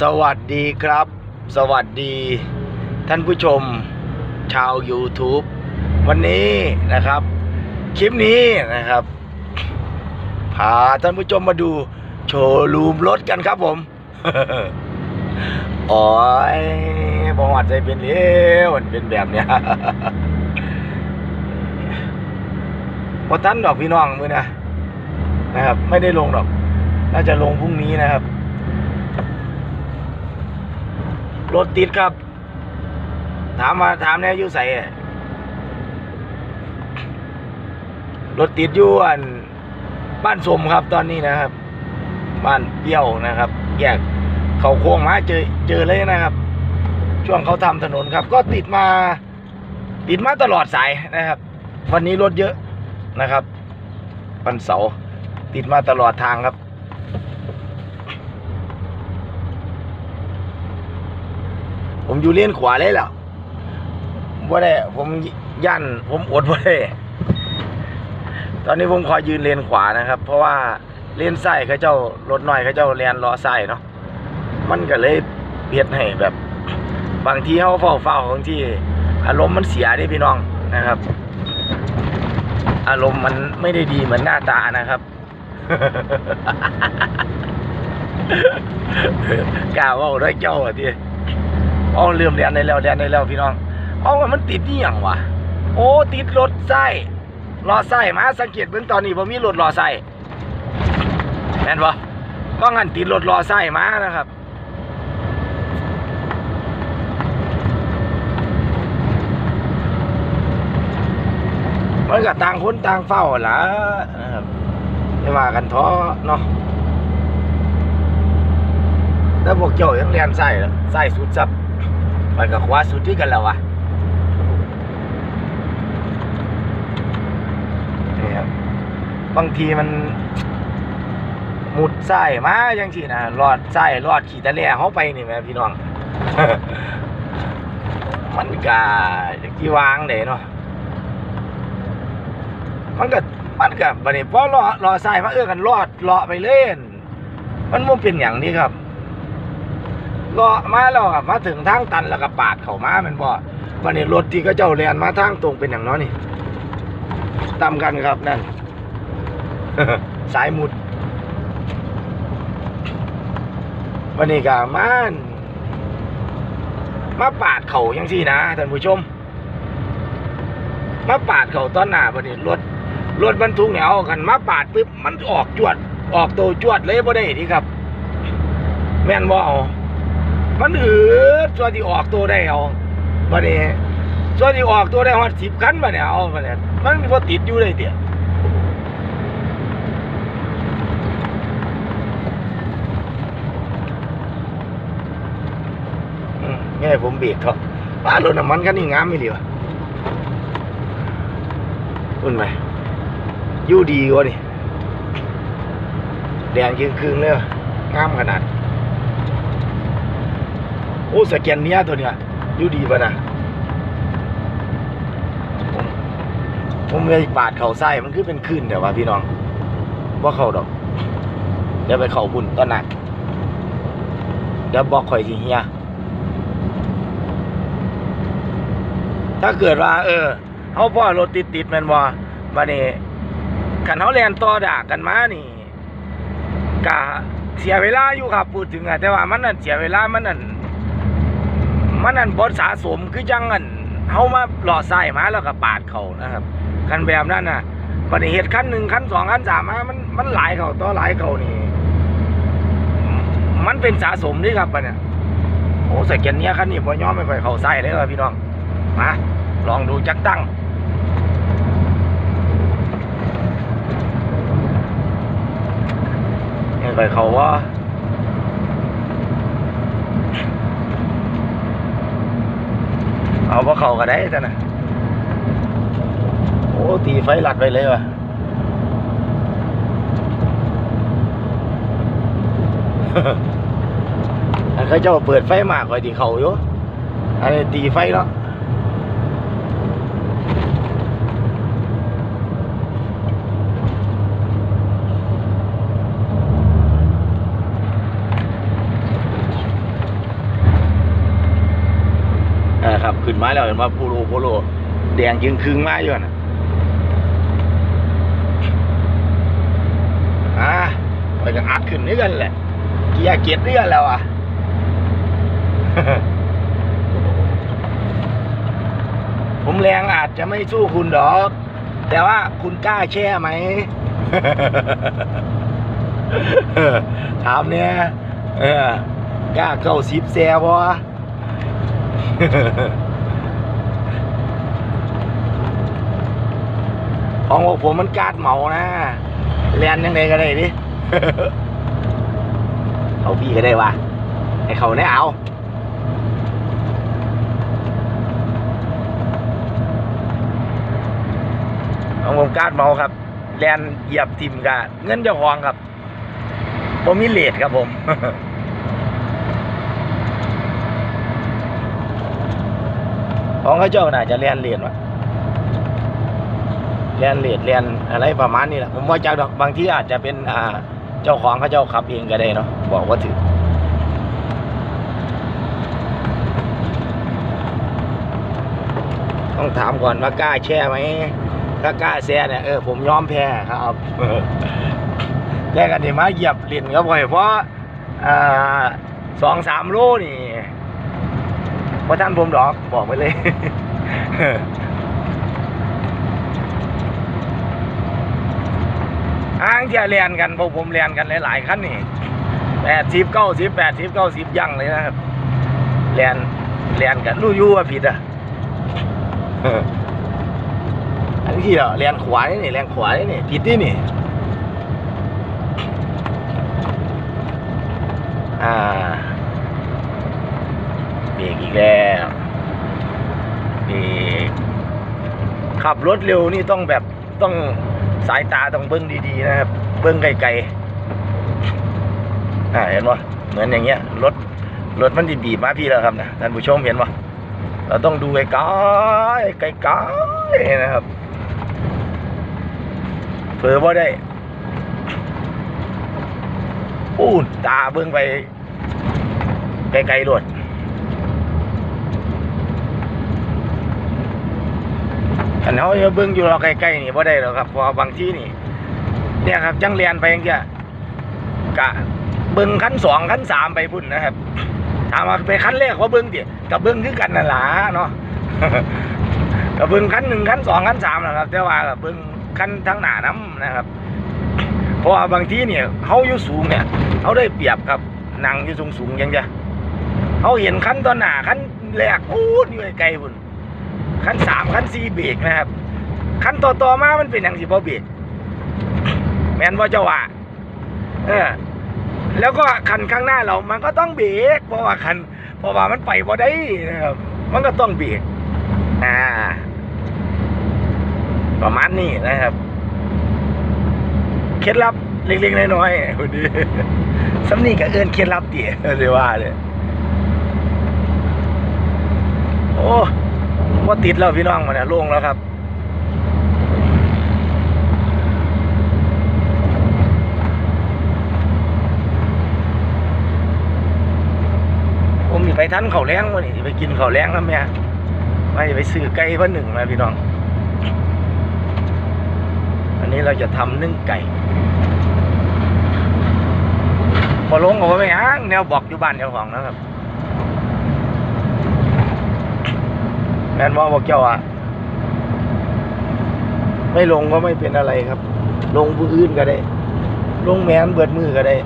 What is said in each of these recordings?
สวัสดีครับ สวัสดี ท่านผู้ชมชาว YouTube วันนี้นะครับ คลิปนี้นะครับ พาท่านผู้ชมมาดูโชว์รูมรถกันครับผมโอ้ยประวัติใจเป็นเลี้ยวมันเป็นแบบเนี้ยพอท่านดอกพี่น้องมือนะนะครับ ไม่ได้ลงดอก น่าจะลงพรุ่งนี้นะครับ รถติดครับ ถามมาถามแน่ยู่ใส่รถติดอยู่อันบ้านสมครับตอนนี้นะครับ บ้านเปี้ยวนะครับ แยกเขาโค้งมาเจอเจอเลยนะครับ ช่วงเขาทำถนนครับ ก็ติดมา ติดมาตลอดสายนะครับ วันนี้รถเยอะนะครับวันเสาร์ติดมาตลอดทางครับ ผมอยู่เลี้ยนขวาเลยแล้วว่าได้ผมย่านผมอดว่าได้ตอนนี้ผมขอยืนเลนขวานะครับ เพราะว่าเลนซ้ายเขาเจ้ารถน้อยเขาเจ้าแลนล้อซ้ายเนาะมันก็เลยเบียดให้แบบ บางทีเขาเฝ้าเฝ้าบางที่อารมณ์มันเสียดิพี่น้องนะครับ อารมณ์มันไม่ได้ดีเหมือนหน้าตานะครับกล้าเว่าด้วยเจ้าอะที เอาเริ่มเรียนได้แล้วเรียนได้แล้วพี่น้อง เอามันติดนี่อย่างวะ โอ้ติดรถไส้รอไส้มาสังเกตเบื้องตอนนี้ผมมีรถรอไส้แม่นปะก็งั้นติดรถรอไส้มานะครับมันก็ต่างคนต่างเฝ้าล่ะนะครับไม่ว่ากันท้อเนาะแล้วพวกเจ้ายังเรียนไส้เหรอไส้สุดซับ ไปกับขวาสุดที่กันแล้ววะนี่ครับบางทีมันหมุดไส้มาจังสินะรอดไส้รอดขี่ตะเล่เขาไปนี่แม่พี่น้อง มันกาที่วางเด้เนาะมันก็มันก็บัดนี้พอรอรอสายมาเอื้อกันรอดเลาะไปเล่น มันมันเป็นอย่างนี้ครับ เลาะมาแล้วอะมาถึงทางตันแล้วก็ปาดเข้ามาแมันบ่วันนี้รถที่เขาเจ้าเรียนมาทางตรงเป็นอย่างน้อยนี่ตามกันครับนั่น สายหมุดวันนี้ก็มันมาปาดเข่ายังสี่นะท่านผู้ชม มาปาดเข่าตอนหน้าบัดนี้รถรถบรรทุกเนี่ยเอากันมาปาดปุ๊บมันออกจวด ออกโตจวดเลยบ่ได้ดีครับ แม่นบ่เอา มันอืดส่วนที่ออกตัวได้เอาบัดนี้ส่วนที่ออกตัวได้ฮอด10คันบัดเนี่ยเอาบัดเนี่ยมันบ่ติดอยู่เลยเตี่ยแม่ผมเบรกเขาป้ารถน้ำมันคันนี้งามไม่ดีวะอุ่นไหมยู่ดีกว่านี่ แดงครึ่งๆเลยวะงามขนาด โอ้สแกนเนี้ยตัวเนี้ยอยู่ดีป่ะนะผมผมเลยปาดเข่าไส้มันคือเป็นคลื่นเดี๋ยวว่าพี่น้องว่าเข่าดอก เดี๋ยวไปเข่าบุญตอนหนักเดี๋ยวบอกข่อยสิเฮียถ้าเกิดว่า เออเขาพ่อรถติดติดแมันบ่มาเนี่ขันเขาแลนต่อด่ากันมานี่กะเสียเวลาอยู่ครับพูดถึงอะแต่ว่ามันนั่นเสียเวลามันนั่น มันนั่นบดสะสมคือจังอันเขามาหล่อใส่มาแล้วก็ปาดเขานะครับคันแบบนั้นน่ะบันเหตุขั้นหนึ่งขั้นสองขั้นสามมันมันหลายเขาต่อหลายเขานี่ มันเป็นสะสมนี่ครับบัดเนี่ยโอ้ใส่เกียนเนี้ยคันนี้พอย่อมไม่ค่อยเขาใส่เลยว่ะพี่น้องมาลองดูจักตั้งยังไปเขาว่า เอาพวกเขาก็ได้แต่นะโอ้ตีไฟหลัดไปเลยว่ะอันเขาเจ้าเปิดไฟมากกว่าที่เขาอยู่อันนี้ตีไฟเนาะ นะครับ ขึ้น มาแล้วเห็นว่าโพโลโพโลแดงยิงคึงมาอยู่น่ะอะไปก็อัดขึ้นนี่กันแหละเกียร์เกียร์เรื่อแล้วอะผมแรงอาจจะไม่สู้คุณดอก แต่ว่าคุณกล้าแช่ไหมถามเนี่ยกล้าเข้าซิปแซ่บ่ ของพวกผมมันกาดเหมานะเรียนยังไงก็ได้ดิเขาพี่ก็ได้วะให้เขาได้เอาของผมการดเมาครับแลนเหยียบทิมกะเงินเจ้าของครับผมมีเลทครับผมของเขาเจ้าน่าจะเรียนเลทวะ เรียนเลทเรียนอะไรประมาณนี้แหละผมว่าจากดอกบางที่อาจจะเป็นอ่าเจ้าของเขาเจ้าขับเองก็ได้เนาะบอกว่าถือต้องถามก่อนว่ากล้าแช่ไหมถ้ากล้าแช่เนี่ยเออผมยอมแพ้ครับแรกกันนี่มาเหยียบเหรียญครับพ่อยเพราะอ่าสองสามโลนี่เพราะท่านผมดอกบอกไปเลยางที่เรียนกันพวกผมเรียนกันหลายๆขั้นนี่แปดสิบเก้าสิบแปดสิบเก้าสิบยั่งเลยนะครับเรียนเรียนกันรู้ยู่ว่าผิดอะอันนี้เหรอเรียนขวานี่นี่เรียนขวานี่นี่ผิดนี่นี่อ่าเบรกอีกแล้วเบรกขับรถเร็วนี่ต้องแบบต้อง สายตาต้องเบิ้งดีๆนะครับ เบิ้งไกลๆอ่าเห็นปะเหมือนอย่างเงี้ยรถรถมันดีบีบมาพี่แล้วครับนะท่านผู้ชมเห็นปะเราต้องดูไกลๆไกลๆนะครับเผลอว่าได้ปูนตาเบิ่งไปไกลๆรวด อันเขาจะเบิ่งอยู่เราใกล้ๆนี่บ่ได้หรอกครับเพอบางที่นี่ เนี่ยครับ จังเรียนไปอย่างเงี้ยกะเบิ่งขั้นสองขั้นสามไปพุ่นนะครับถามว่าไปขั้นแรกว่าเบิ่งเดี๋ยกับเบิ่งคือกันนั่นล่ะเนาะกับเบิ่งขั้นหนึ่งขั้นสองขั้นสามนะครับ แต่ว่ากับเบิ่งขั้นทั้งหนาน้ำนะครับ เพราะว่าบางทีเนี่ยเขาอยู่สูงเนี่ยเขาได้เปรียบครับนั่งอยู่สูงสูงยังจะเขาเห็นขั้นตอนหนาขั้นแรกพูดอยู่ไกลพุ่น ขั้นสามขั้นสี่เบรกนะครับขั้นต่อต่อมามันเป็นอย่างสิบ่เบรกแมนว่าเจ้าว่าเออแล้วก็คันข้างหน้าเรามันก็ต้องเบรกเพราะว่าคันเพราะว่ามันไปบ่ได้นะครับ มันก็ต้องเบรกอ่า ประมาณนี้นะครับเคล็ดลับเล็กๆน้อยๆคนนี้สำนีกับเอินเคล็ดลับเตี๋ยเลยว่าเลยโอ้ ว่าติดแล้วพี่น้องมาเนี่ยโล่งแล้วครับผมมีไปทันเขาแรงวันนี้ไปกินเขาแรงแล้วแม่ไม่ไปซื้อไก่พิ่นหนึ่งมาพี่น้อง อันนี้เราจะทำนึ่งไก่พอลงออกไปหางแนวบอกอยู่บ้านเจ้าของนะครับ แมนว่าบอกเจ้าอะ ไม่ลงก็ไม่เป็นอะไรครับ ลงผู้อื่นก็ได้ ลงแมนเบิดมือก็ได้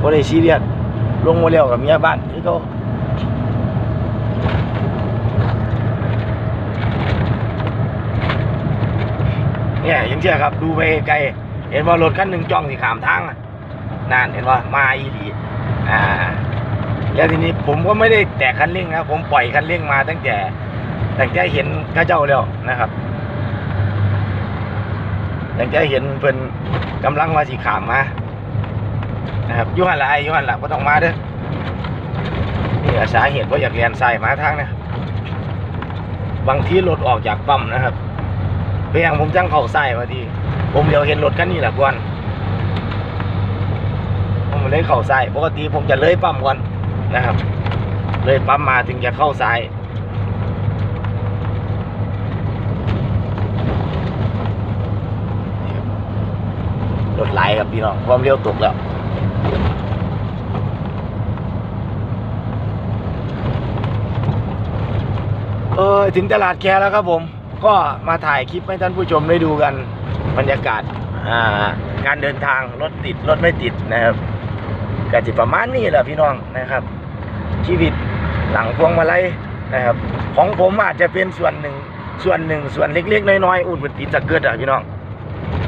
บ่ได้ซีเรียสลงมาแล้วกับเมียบ้านที่เขาเนี่ยยังเชื่อครับดูไปไกล เห็นว่ารถคันหนึ่งจ้องสีขามทางนั่นเห็นว่ามาอีหลีอ่าแล้วทีนี้ผมก็ไม่ได้แตะคันเร่งนะผมปล่อยคันเร่งมาตั้งแต่ แตั้งแต่เห็นข้าเจ้าแล้วนะครับแตั้งแต่เห็นเพิ่นกำลังมาสีขามมานะครับยุหันละไอยุหันละก็ต้องมาเด้อนี่สาเหตุว่าอยากเรียนใสายมาทางนะบางทีรถออกจากปั๊มนะครับเพียงผมจังเข้าใส่มาทีผมเดี๋ยวเห็นรถคันนี้แหละกวนผมเลยเข้าใส่ปกติผมจะเลยปั๊มก่อนนะครับ เลยปั๊มมาถึงจะเข้าซ้าย รถไหลครับพี่น้องความเร็วตกแล้วเออถึงตลาดแคแล้วครับผม ก็มาถ่ายคลิปให้ท่านผู้ชมได้ดูกันบรรยากาศอ่าการเดินทางรถติดรถไม่ติดนะครับก็จะประมาณนี้แหละพี่น้องนะครับ ชีวิตหลังพวงมาลัยนะครับ ของผมอาจจะเป็นส่วนหนึ่งส่วนหนึ่งส่วนเล็กๆน้อยๆอุ่นเป็นติดสะเกิดอะพี่น้อง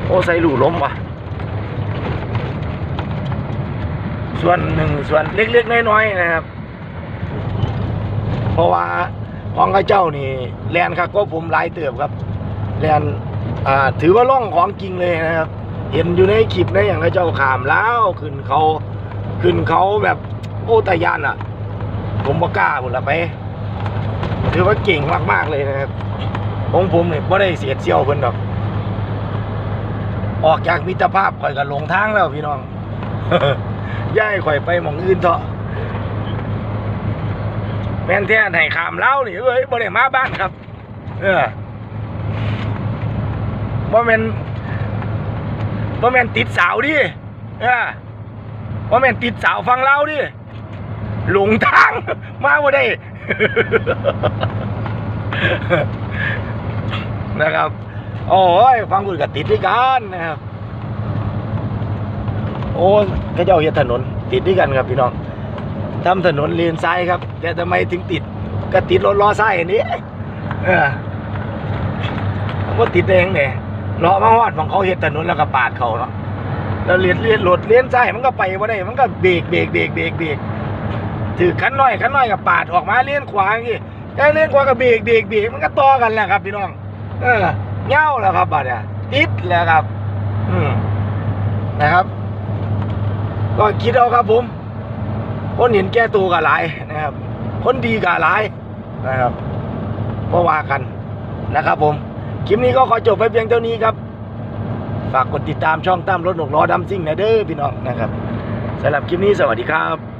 โอ้ใส่หลู่ล้มว่ะ ส่วนหนึ่งส่วนเล็กๆน้อยๆนะครับ เพราะว่าของข้าเจ้านี่แลนครับก็ผมหลายเติบครับแลนอ่าถือว่าล่องของจริงเลยนะครับ เห็นอยู่ในคลิปในอย่างข้าเจ้าขามแล้วขึ้นเขาขึ้นเขาแบบโอ้ตายานอะ ผมบ่กล้าหมดละไปถือว่าเก่งมากๆเลยนะครับของผมเนี่ยไ่ได้เสียดเซี่ยวเพิ่นดอก ออกจากมิตรภาพข่อยก็หลงทางแล้วพี่น้อง ย่ายข่อยไปหมองอื่นเถอะแม่นแท้ให้ขามเล่านี่เอ้ยบ่ได้มาบ้านครับ เออบ่แม่นบ่แม่นติดสาวดิเออบ่แม่นติดสาวฟังเล่าดิหลงทางมาบ่ได้ นะครับ โอ้ยฟังพูดกับติดด้วยกันนะครับ โอ้เขาเจ้าเฮ็ดถนน ติดด้วยกันครับพี่น้องทำถนนเลนซ้ายครับ แต่ทำไมถึงติด ก็ติดรถล้อซ้ายอันนี้เออว่าติดเองเนี่ยล้อมาฮอดของเขาเฮ็ดถนนแล้วก็ปาดเขาเนาะแล้วเลียนเลียนรถเลียนซ้ายมันก็ไปบ่ได้มันก็เบรกเบรกเบรกเบรกเบรกถือคันน้อยคันน้อยก็ปาดออกมาเลียนขวาอย่างงี้ไอ้เลียนขวาก็เบรกเบรกเบรกมันก็ต่อกันแหละครับพี่น้อง เออเง่าแล้วครับบัดเนี่ยติดแล้วครับ อืมนะครับ ก็คิดเอาครับผม คนเห็นแก้ตัวกับหลายนะครับ คนดีกับหลายนะครับเพราะว่ากันนะครับผม คลิปนี้ก็ขอจบไปเพียงเท่านี้ครับ ฝากกดติดตามช่องตั้มรถหนกล้อดำซิ่งนะเด้อพี่น้องนะครับสำหรับคลิปนี้สวัสดีครับ